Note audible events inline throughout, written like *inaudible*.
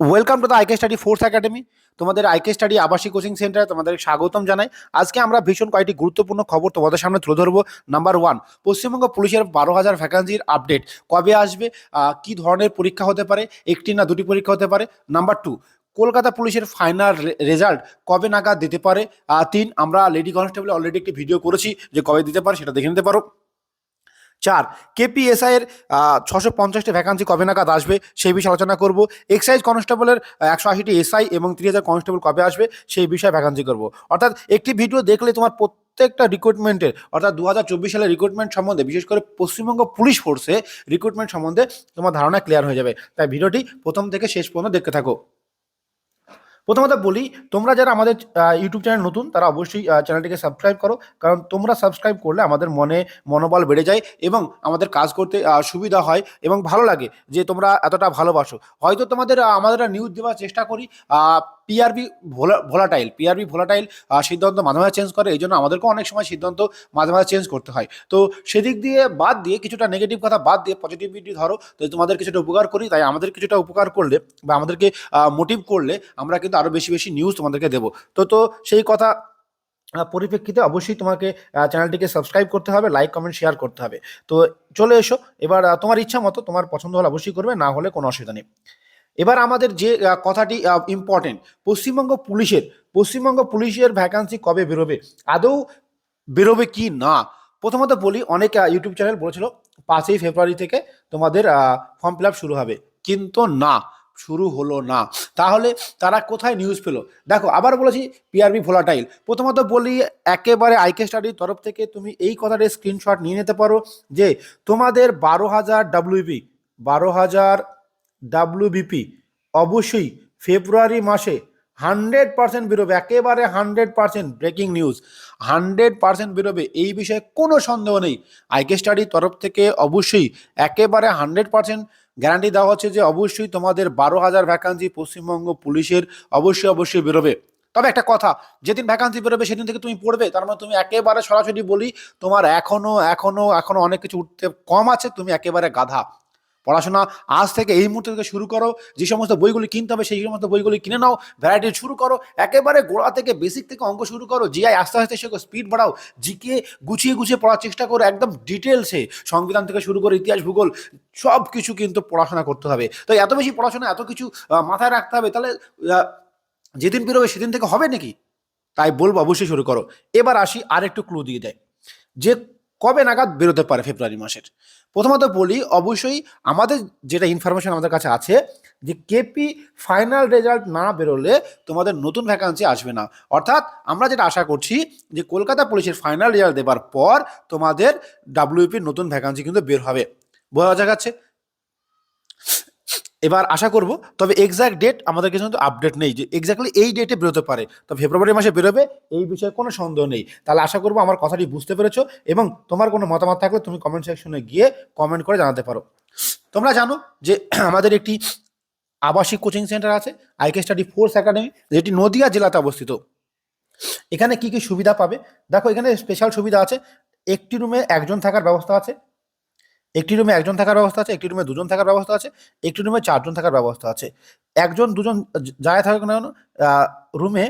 Welcome to the IK study force academy তোমাদের IK study আবাসিক coaching সেন্টারে তোমাদের স্বাগতম জানাই। আজকে আমরা ভীষণ কয়েকটি গুরুত্বপূর্ণ খবর তোমাদের সামনে তুলে ধরবো। নাম্বার ওয়ান পশ্চিমবঙ্গ পুলিশের বারো হাজার ভ্যাকান্সির আপডেট কবে আসবে? কি ধরনের পরীক্ষা হতে পারে? একটি না দুটি পরীক্ষা হতে পারে? নাম্বার টু কলকাতা পুলিশের ফাইনাল রেজাল্ট কবে নাগাদ দিতে পারে? তিন, আমরা লেডি কনস্টেবল অলরেডি একটি ভিডিও করেছি যে কবে দিতে পারে সেটা দেখে নিতে পারো। চার কেপিএসআই এর ছশো পঞ্চাশটি ভ্যাকান্সি কবে নাগাদ আসবে সেই বিষয়ে আলোচনা করব। এক্সাইজ কনস্টেবলের একশো আশিটি এসআই এবং তিরিশ হাজার কনস্টেবল কবে আসবে সেই বিষয়ে ভ্যাকান্সি করব। অর্থাৎ একটি ভিডিও দেখলে তোমার প্রত্যেকটা রিক্রুটমেন্টের অর্থাৎ দু হাজার চব্বিশ সালের রিক্রুটমেন্ট সম্বন্ধে, বিশেষ করে পশ্চিমবঙ্গ পুলিশ ফোর্সে রিক্রুটমেন্ট সম্বন্ধে তোমার ধারণা ক্লিয়ার হয়ে যাবে। তাই ভিডিওটি প্রথম থেকে শেষ পর্যন্ত দেখতে থাকো। প্রথমত বলি, তোমরা যারা আমাদের ইউটিউব চ্যানেল নতুন, তারা অবশ্যই চ্যানেলটিকে সাবস্ক্রাইব করো। কারণ তোমরা সাবস্ক্রাইব করলে আমাদের মনে, মনোবল বেড়ে যায় এবং আমাদের কাজ করতে সুবিধা হয় এবং ভালো লাগে যে তোমরা এতটা ভালোবাসো। হয়তো তোমাদের আমাদের নিউজ দেওয়ার চেষ্টা করি পিআরবি ভোলাটাইল পিআরবি ভোলাটাইল সিদ্ধান্ত মাঝে মাঝে চেঞ্জ করে, এই জন্য আমাদেরকেও অনেক সময় সিদ্ধান্ত মাঝে মাঝে চেঞ্জ করতে হয়। তো সেদিক দিয়ে বাদ দিয়ে কিছুটা নেগেটিভ কথা বাদ দিয়ে পজিটিভিটি ধরো তো তোমাদের কিছুটা উপকার করি, তাই আমাদের কিছুটা উপকার করলে বা আমাদেরকে মোটিভ করলে আমরা কিন্তু আরও বেশি বেশি নিউজ তোমাদেরকে দেবো। তো তো সেই কথা পরিপ্রেক্ষিতে অবশ্যই তোমাকে চ্যানেলটিকে সাবস্ক্রাইব করতে হবে লাইক কমেন্ট শেয়ার করতে হবে। তো চলে এসো, এবার তোমার ইচ্ছা মতো তোমার পছন্দ হলে অবশ্যই করবে, না হলে কোনো অসুবিধা নেই। এবার আমাদের যে কথাটি ইম্পর্টেন্ট পশ্চিমবঙ্গ পুলিশের পশ্চিমবঙ্গ পুলিশের ভ্যাকান্সি কবে বেরোবে? আদৌ বেরোবে কি না? প্রথমত বলি, অনেক ইউটিউব চ্যানেল বলেছিল, পাঁচই ফেব্রুয়ারি থেকে তোমাদের ফর্ম ফিল শুরু হবে। কিন্তু না, শুরু হলো না। তাহলে তারা কোথায় নিউজ পেল? দেখো, আবার বলেছি পিআরবি ভোলাটাইল প্রথমত বলি, একেবারে আইকে স্টাডির তরফ থেকে তুমি এই কথাটার স্ক্রিনশট নিয়ে নিতে পারো যে, তোমাদের বারো হাজার ডাব্লিউবি বারো হাজার ডাব্লিউবিপি অবশ্যই ফেব্রুয়ারি মাসে হান্ড্রেড পার্সেন্ট বেরোবে, একেবারে hundred percent breaking news hundred percent বেরোবে, এই বিষয়ে কোনো সন্দেহ নেই। আইকে স্টাডির তরফ থেকে অবশ্যই একেবারে হান্ড্রেড পার্সেন্ট গ্যারান্টি দেওয়া হচ্ছে যে অবশ্যই তোমাদের বারো হাজার ভ্যাকান্সি পশ্চিমবঙ্গ পুলিশের অবশ্যই অবশ্যই বেরোবে। তবে একটা কথা, যেদিন ভ্যাকান্সি বেরোবে সেদিন থেকে তুমি পড়বে, তার মানে তুমি একেবারে সরাসরি বলি, তোমার এখনও এখনও এখনও অনেক কিছু উঠতে কম আছে, তুমি একেবারে গাধা। পড়াশোনা আজ থেকে এই মুহূর্তে থেকে শুরু করো, যে সমস্ত বইগুলি কিনতে হবে সেই সমস্ত বইগুলি কিনে নাও ভ্যারাইটি শুরু করো, একেবারে গোড়া থেকে বেসিক থেকে অঙ্ক শুরু করো জিআই আস্তে আস্তে শেখো স্পিড বাড়াও জিকে গুছিয়ে গুছিয়ে পড়ার চেষ্টা করো, একদম ডিটেলসে সংবিধান থেকে শুরু করে ইতিহাস, ভূগোল সব কিছু কিন্তু পড়াশোনা করতে হবে। তো এত বেশি পড়াশোনা, এত কিছু মাথায় রাখতে হবে, তাহলে যেদিন বেরোবে সেদিন থেকে হবে নাকি? তাই বলব অবশ্যই শুরু করো। এবার আসি আর একটু ক্লু দিয়ে দেয় যে কবে নাগাদ বেরোতে পারে ফেব্রুয়ারি মাসের? প্রথমত বলি, অবশ্যই আমাদের যেটা ইনফরমেশন আমাদের কাছে আছে যে কেপি ফাইনাল রেজাল্ট না বেরোলে তোমাদের নতুন ভ্যাকান্সি আসবে না। অর্থাৎ আমরা যেটা আশা করছি যে কলকাতা পুলিশের ফাইনাল রেজাল্ট দেবার পর তোমাদের ডাব্লিউপির নতুন ভ্যাকান্সি কিন্তু বের হবে। বোঝা যাচ্ছে? এবার আশা করব, তবে এক্সাক্ট ডেট আমাদের কিন্তু আপডেট নেই যে এক্স্যাক্টলি এই ডেটে বেরোতে পারে। তো ফেব্রুয়ারি মাসে বেরোবে, এই বিষয়ে কোনো সন্দেহ নেই। তাহলে আশা করব আমার কথাটি বুঝতে পেরেছ এবং তোমার কোনো মতামত থাকলে তুমি কমেন্ট সেকশনে গিয়ে কমেন্ট করে জানাতে পারো। তোমরা জানো যে *clears throat* আমাদের একটি আবাসিক কোচিং সেন্টার আছে আইকে স্টাডি ফোর্স একাডেমি যেটি নদিয়া জেলাতে অবস্থিত। এখানে কি কি সুবিধা পাবে? দেখো এখানে স্পেশাল সুবিধা আছে, একটি রুমে একজন থাকার ব্যবস্থা আছে একটি রুমে একজন থাকার ব্যবস্থা আছে, একটি রুমে দুজন থাকার ব্যবস্থা আছে, একটি রুমে চারজন থাকার ব্যবস্থা আছে। একজন, দুজন যায় থাকুক না কেন রুমে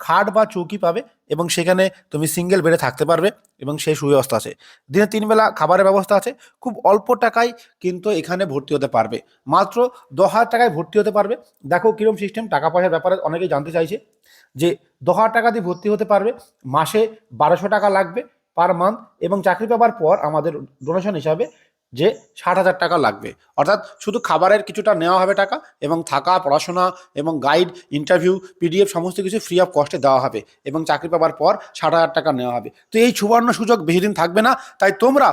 খাট বা চৌকি পাবে এবং সেখানে তুমি সিঙ্গেল বেডে থাকতে পারবে এবং সেই সুব্যবস্থা আছে। দিনে তিনবেলা খাবারের ব্যবস্থা আছে, খুব অল্প টাকায় কিন্তু এখানে ভর্তি হতে পারবে। মাত্র দশ হাজার টাকায় ভর্তি হতে পারবে। দেখো কীরকম সিস্টেম টাকা পয়সার ব্যাপারে অনেকেই জানতে চাইছে যে দশ হাজার টাকা দিয়ে ভর্তি হতে পারবে, মাসে বারোশো টাকা লাগবে পার মান্থ এবং চাকরি পাবার পর আমাদের ডোনেশন হিসাবে যে ষাট হাজার টাকা লাগবে। অর্থাৎ শুধু খাবারের কিছুটা নেওয়া হবে টাকা এবং থাকা, পড়াশোনা এবং গাইড ইন্টারভিউ পিডিএফ সমস্ত কিছু ফ্রি অফ কস্টে দেওয়া হবে এবং চাকরি পাওয়ার পর ষাট হাজার টাকা নেওয়া হবে। তো এই সুবর্ণ সুযোগ বেশি দিন থাকবে না। তাই তোমরা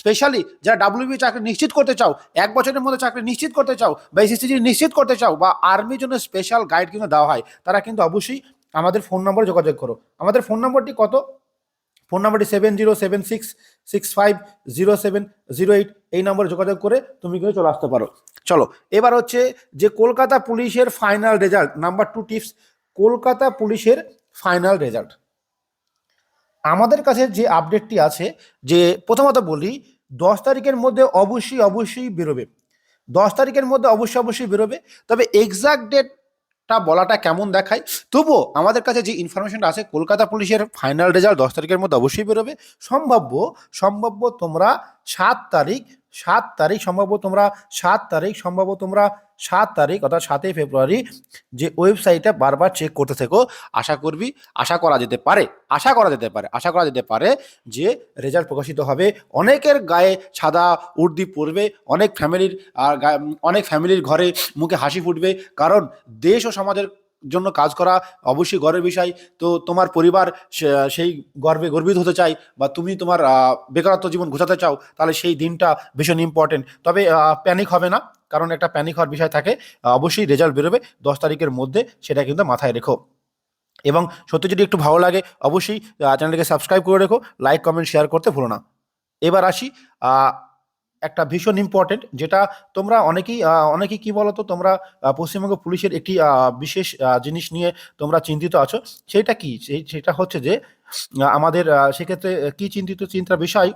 স্পেশালি যারা ডাব্লিউবি চাকরি নিশ্চিত করতে চাও, এক বছরের মধ্যে চাকরি নিশ্চিত করতে চাও বা এসএসসি নিশ্চিত করতে চাও বা আর্মির জন্য স্পেশাল গাইড কিন্তু দেওয়া হয়, তারা কিন্তু অবশ্যই আমাদের ফোন নম্বরে যোগাযোগ করো। আমাদের ফোন নম্বরটি কত? ফোন নাম্বারটি seven zero seven six six five zero seven zero eight, এই নম্বরে যোগাযোগ করে তুমি কিন্তু চলে আসতে পারো। চলো, এবার হচ্ছে যে কলকাতা পুলিশের final result number two tips Kolkata পুলিশের ফাইনাল রেজাল্ট আমাদের কাছে যে আপডেটটি আছে, যে প্রথমত বলি, দশ তারিখের মধ্যে অবশ্যই অবশ্যই বেরোবে। দশ তারিখের মধ্যে অবশ্যই অবশ্যই বেরোবে। তবে এক্সাক্ট ডেটটা বলাটা কেমন দেখায়? তবুও আমাদের কাছে যে ইনফরমেশনটা আছে, কলকাতা পুলিশের ফাইনাল রেজাল্ট দশ তারিখের মধ্যে অবশ্যই বেরোবে। সম্ভাব্য সম্ভাব্য তোমরা সাত তারিখ সাত তারিখ সম্ভাব্য তোমরা সাত তারিখ সম্ভাব্য তোমরা সাত তারিখ অর্থাৎ সাতই ফেব্রুয়ারি যে ওয়েবসাইটে বারবার চেক করতে থেকো, আশা করবি, আশা করা যেতে পারে, আশা করা যেতে পারে, আশা করা যেতে পারে যে রেজাল্ট প্রকাশিত হবে। অনেকের গায়ে সাদা উর্দি পড়বে, অনেক ফ্যামিলির অনেক ফ্যামিলির ঘরে মুখে হাসি ফুটবে, কারণ দেশ ও সমাজের জন্য কাজ করা অবশ্যই গর্বের বিষয়। তো তোমার পরিবার সেই গর্বে গর্বিত হতে চাই বা তুমি তোমার বেকারত্ব জীবন ঘোচাতে চাও তাহলে সেই দিনটা ভীষণ ইম্পর্টেন্ট তবে প্যানিক হবে না কারণ একটা প্যানিক হওয়ার বিষয় থাকে। অবশ্যই রেজাল্ট বেরোবে দশ তারিখের মধ্যে সেটা কিন্তু মাথায় রেখো। এবং সত্যি যদি একটু ভালো লাগে অবশ্যই আহ, চ্যানেলটিকে সাবস্ক্রাইব করে রেখো লাইক কমেন্ট শেয়ার করতে ভুলো না। এবার আসি একটা ভীষণ ইম্পর্টেন্ট যেটা তোমরা অনেকেই অনেকেই কি বলতো, তোমরা পশ্চিমবঙ্গ পুলিশের একটি বিশেষ জিনিস নিয়ে তোমরা চিন্তিত আছো। সেটা কি? সেটা হচ্ছে যে আমাদের সেক্ষেত্রে কি চিন্তিত চিন্তার বিষয়?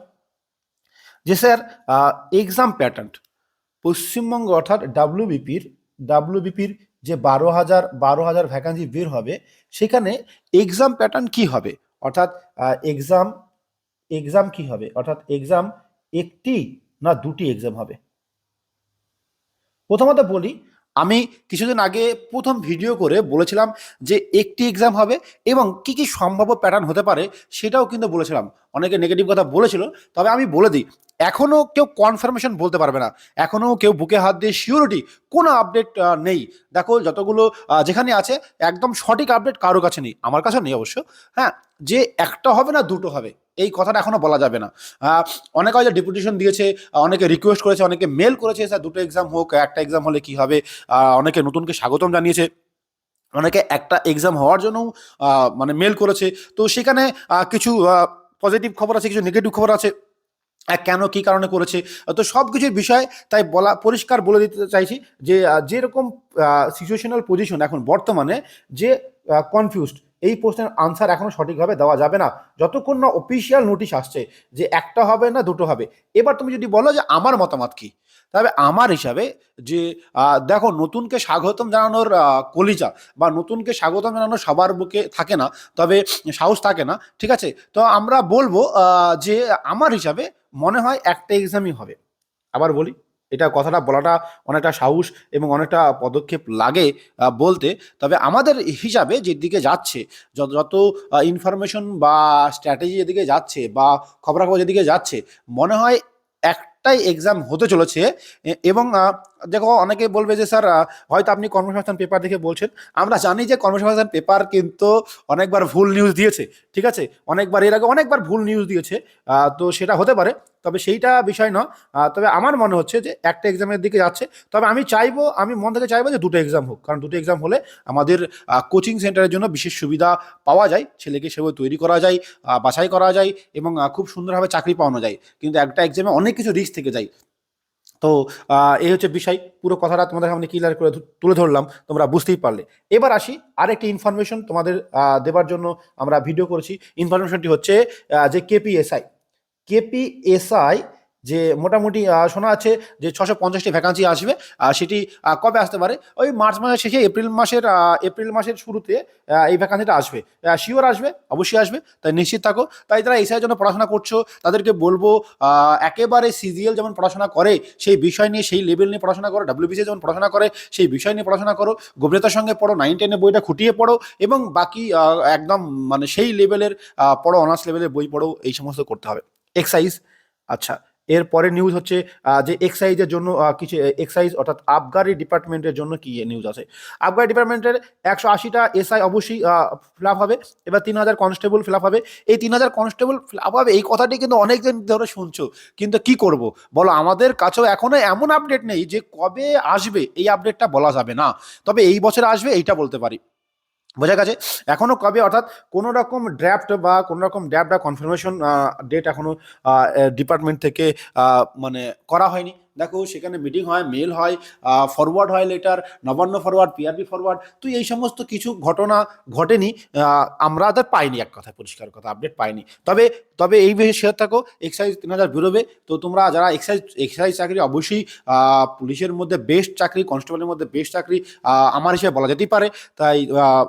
যে স্যার এক্সাম প্যাটার্ন পশ্চিমবঙ্গ অর্থাৎ ডাব্লিউবিপির ডাব্লিউবিপির যে বারো হাজার বারো হাজার ভ্যাকান্সি বের হবে, সেখানে এক্সাম প্যাটার্ন কি হবে? অর্থাৎ এক্সাম এক্সাম কি হবে? অর্থাৎ এক্সাম একটি না দুটি এক্সাম হবে। প্রথমত বলি, আমি কিছুদিন আগে প্রথম ভিডিও করে বলেছিলাম যে একটি এক্সাম হবে এবং কি কি সম্ভাব্য প্যাটার্ন হতে পারে সেটাও কিন্তু বলেছিলাম। অনেকে নেগেটিভ কথা বলেছিল, তবে আমি বলে দিই এখনও কেউ কনফার্মেশন বলতে পারবে না। এখনও কেউ বুকে হাত দিয়ে শিওরিটি কোনো আপডেট নেই। দেখো যতগুলো যেখানে আছে, একদম সঠিক আপডেট কারও কাছে নেই। আমার কাছে নেই অবশ্য। হ্যাঁ যে একটা হবে না, দুটো হবে। এই কথাটা এখনও বলা যাবে না। অনেকে হয়তো ডেপুটেশন দিয়েছে অনেকে রিকোয়েস্ট করেছে, অনেকে মেল করেছে, স্যার দুটো এক্সাম হোক, একটা এক্সাম হলে কি হবে? অনেকে নতুনকে স্বাগতম জানিয়েছে। অনেকে একটা এক্সাম হওয়ার জন্যও মানে মেল করেছে। তো সেখানে কিছু পজিটিভ খবর আছে, কিছু নেগেটিভ খবর আছে কেন, কি কারণে করেছে? তো সব কিছুর বিষয় তাই বলা, পরিষ্কার বলে দিতে চাইছি যে যেরকম সিচুয়েশনাল পজিশন এখন বর্তমানে যে কনফিউজড এই প্রশ্নের আনসার এখনও সঠিকভাবে দেওয়া যাবে না। যতক্ষণ না অফিসিয়াল নোটিশ আসছে যে একটা হবে না দুটো হবে। এবার তুমি যদি বলো যে আমার মতামত কি তবে আমার হিসাবে যে দেখো নতুনকে স্বাগতম জানানোর কলিজা বা নতুনকে স্বাগতম জানানো সবার বুকে থাকে না, তবে সাহস থাকে না, ঠিক আছে? তো আমরা বলব যে আমার হিসাবে মনে হয় একটা এক্সামই হবে। আবার বলি। এটা কথাটা বলাটা অনেকটা সাহস এবং অনেকটা পদক্ষেপ লাগে বলতে। তবে আমাদের হিসাবে যেদিকে যাচ্ছে, যত যত ইনফরমেশন বা স্ট্র্যাটেজি যেদিকে যাচ্ছে বা খবরাখবর যেদিকে যাচ্ছে, মনে হয় একটাই এক্সাম হতে চলেছে এবং দেখো অনেকে বলবে যে, স্যার হয়তো আপনি কর্মসংস্থান পেপার দেখে বলছেন। আমরা জানি যে, কর্মসংস্থান পেপার কিন্তু অনেকবার ভুল নিউজ দিয়েছে, ঠিক আছে? অনেকবার, এর আগে অনেকবার ভুল নিউজ দিয়েছে তো সেটা হতে পারে। তবে সেইটা বিষয় নয়। তবে আমার মনে হচ্ছে যে, একটা এক্সামের দিকে যাচ্ছে। তবে আমি চাইব, আমি মন থেকে চাইব যে, দুটো এক্সাম হোক। কারণ দুটো এক্সাম হলে আমাদের কোচিং সেন্টারের জন্য বিশেষ সুবিধা পাওয়া যায়। ছেলেকে সেভাবে তৈরি করা যায় বাছাই করা যায় এবং খুব সুন্দরভাবে চাকরি পাওয়ানো যায়। কিন্তু একটা এক্সামে অনেক কিছু রিস্ক থেকে যায়। তো এই হচ্ছে বিষয়। পুরো কথাটা তোমাদের সামনে ক্লিয়ার করে তুলে ধরলাম, তোমরা বুঝতেই পারলে। এবার আসি আরেকটি ইনফরমেশন তোমাদের দেবার জন্য আমরা ভিডিও করেছি। ইনফরমেশনটি হচ্ছে যে কেপিএসআই কেপিএসআই যে মোটামুটি শোনা আছে যে ছশো পঞ্চাশটি ভ্যাকান্সি আসবে সেটি কবে আসতে পারে? ওই মার্চ মাসের শেষে, এপ্রিল মাসের এপ্রিল মাসের শুরুতে এই ভ্যাকান্সিটা আসবে। শিওর আসবে, অবশ্যই আসবে, তাই নিশ্চিত থাকো। তাই যারা এসআইয়ের জন্য পড়াশোনা করছ, তাদেরকে বলব একেবারে সিজিএল যেমন পড়াশোনা করে, সেই বিষয় নিয়ে, সেই লেভেল নিয়ে পড়াশোনা করো ডাব্লিউবিসি যেমন পড়াশোনা করে, সেই বিষয় নিয়ে পড়াশোনা করো গভীরতার সঙ্গে পড়ো নাইন টেনের বইটা খুঁটিয়ে পড়ো এবং বাকি একদম মানে সেই লেভেলের পড়ো অনার্স লেভেলের বই পড়ো, এই সমস্ত করতে হবে। এক্সাইজ আচ্ছা। এর পরের নিউজ হচ্ছে যে এক্সাইজের জন্য কিছু এক্সাইজ অর্থাৎ আবগারি ডিপার্টমেন্টের জন্য কি নিউজ আছে? আবগারি ডিপার্টমেন্টের একশো আশিটা এসআই অবশ্যই ফিল হবে। এবার তিন হাজার কনস্টেবল ফিল হবে। এই তিন হাজার কনস্টেবল ফিল হবে, এই কথাটি কিন্তু অনেকদিন ধরে শুনছো। কিন্তু কি করব? বলো, আমাদের কাছেও এখনও এমন আপডেট নেই যে কবে আসবে, এই আপডেটটা বলা যাবে না। তবে এই বছর আসবে, এইটা বলতে পারি। বোঝা গেছে? এখনও কবে, অর্থাৎ কোনো রকম ড্রাফট বা কোনো রকম ড্রাফট বা কনফার্মেশন ডেট এখনও ডিপার্টমেন্ট থেকে মানে করা হয়নি। দেখো সেখানে মিটিং হয় মেল হয় ফরওয়ার্ড হয় letter Nabanna forward PRP forward তো এই সমস্ত কিছু ঘটনা ঘটেনি। আমরা তার পাইনি, এক কথা পরিষ্কার কথা আপডেট পাইনি। তবে তবে এই বিষয়ে শেয়ার থাকো এক্সাইজ তিন হাজার বেরোবে, তো তোমরা যারা এক্সাইজ এক্সাইজ চাকরি, অবশ্যই পুলিশের মধ্যে বেস্ট চাকরি কনস্টেবলের মধ্যে বেস্ট চাকরি আমার হিসেবে বলা যেতেই পারে। তাই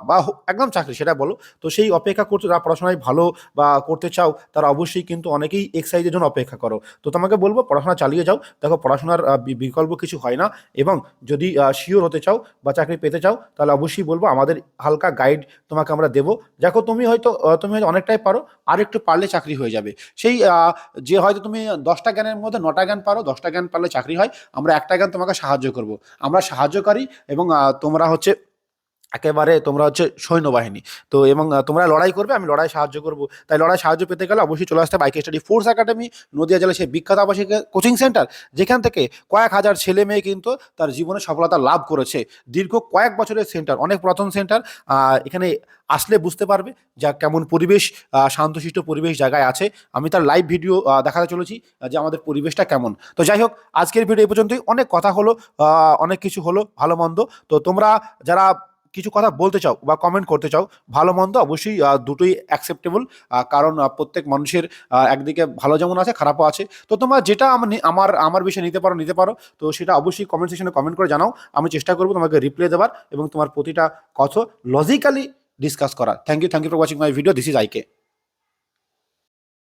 বা একদম চাকরি, সেটা বলো। তো সেই অপেক্ষা করতে যারা পড়াশোনায় ভালো বা করতে চাও, তারা অবশ্যই কিন্তু অনেকেই এক্সাইজের জন্য অপেক্ষা করো। তো তোমাকে বলব, পড়াশোনা চালিয়ে যাও। দেখো পড়াশোনার বিকল্প কিছু হয় না এবং যদি শিওর হতে চাও বা চাকরি পেতে চাও, তাহলে অবশ্যই বলব আমাদের হালকা গাইড তোমাকে আমরা দেবো। দেখো তুমি হয়তো তুমি হয়তো অনেকটাই পারো, আর একটু পারলে চাকরি হয়ে যাবে। সেই যে হয়তো তুমি দশটা জ্ঞানের মধ্যে নটা জ্ঞান পারো, দশটা জ্ঞান পারলে চাকরি হয়, আমরা একটা জ্ঞান তোমাকে সাহায্য করব। আমরা সাহায্যকারী এবং তোমরা হচ্ছে একেবারে তোমরা হচ্ছে সৈন্যবাহিনী। তো এবং তোমরা লড়াই করবে, আমি লড়াই সাহায্য করব। তাই লড়াই সাহায্য পেতে গেলে অবশ্যই চলে আসতে বাইক স্টাডি ফোর্স একাডেমি নদিয়া জেলার সেই বিখ্যাত আবাসিক কোচিং সেন্টার। যেখান থেকে কয়েক হাজার ছেলে মেয়ে কিন্তু তার জীবনে সফলতা লাভ করেছে। দীর্ঘ কয়েক বছরের সেন্টার, অনেক প্রথম সেন্টার এখানে আসলে বুঝতে পারবে যা কেমন পরিবেশ শান্তশিষ্ট পরিবেশ জায়গায় আছে। আমি তার লাইভ ভিডিও দেখাতে চলেছি যে আমাদের পরিবেশটা কেমন। তো যাই হোক, আজকের ভিডিও এই পর্যন্তই। অনেক কথা হলো অনেক কিছু হলো, ভালো মন্দ। তো তোমরা যারা কিছু কথা বলতে চাও বা কমেন্ট করতে চাও, ভালো মন্দ অবশ্যই দুটোই অ্যাকসেপ্টেবল কারণ প্রত্যেক মানুষের একদিকে ভালো যেমন আছে, খারাপও আছে। তো তোমরা যেটা আমি আমার আমার বিষয়ে নিতে পারো নিতে পারো। তো সেটা অবশ্যই কমেন্ট সেকশনে কমেন্ট করে জানাও। আমি চেষ্টা করব তোমাকে রিপ্লাই দেওয়ার এবং তোমার প্রতিটা কথা লজিক্যালি ডিসকাস করা thank you thank you for watching my video this is IK